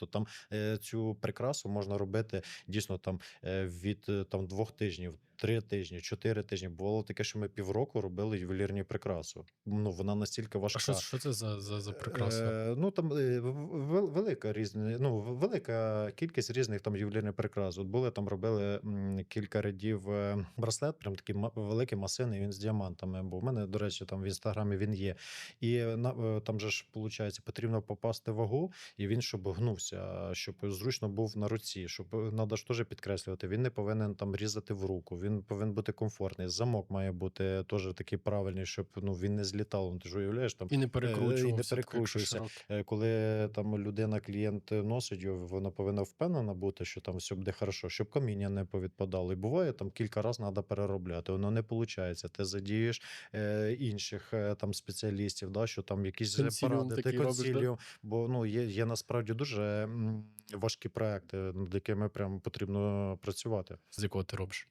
Тобто там е, цю прикрасу можна робити дійсно там е, від е, там двох тижнів, три тижні, чотири тижні. Бувало таке, що ми півроку робили ювелірні прикрасу. Ну вона настільки важка. А що, що це за, за, за прикраса? Е, ну там е, велика різні, ну велика кількість різних там ювелірних прикрас. От були там робили кілька рядів е, браслет, прям такий великий масивний. Він з діамантами. Бо в мене, до речі, там в інстаграмі він є. І на е, там же ж виходить, потрібно попасти в вагу, і він щоб гнувся, щоб зручно був на руці. Щоб треба ж теж підкреслювати. Він не повинен там різати в руку. Він повинен бути комфортний. Замок має бути теж такий правильний, щоб ну він не злітав. Ну, Ти ж уявляєш там. І не е, і не перекручується. Е, Коли там людина, клієнт носить його, вона повинна впевнена бути, що там все буде хорошо, щоб каміння не повідпадало. І буває, там кілька разів треба переробляти. Воно не виходить. Ти задієш е, інших е, там спеціалістів, да, що там якісь Консиліум поради, ти робиш, да? Бо ну є, є насправді дуже важкі проекти, над якими прям потрібно працювати. З якого ти робиш?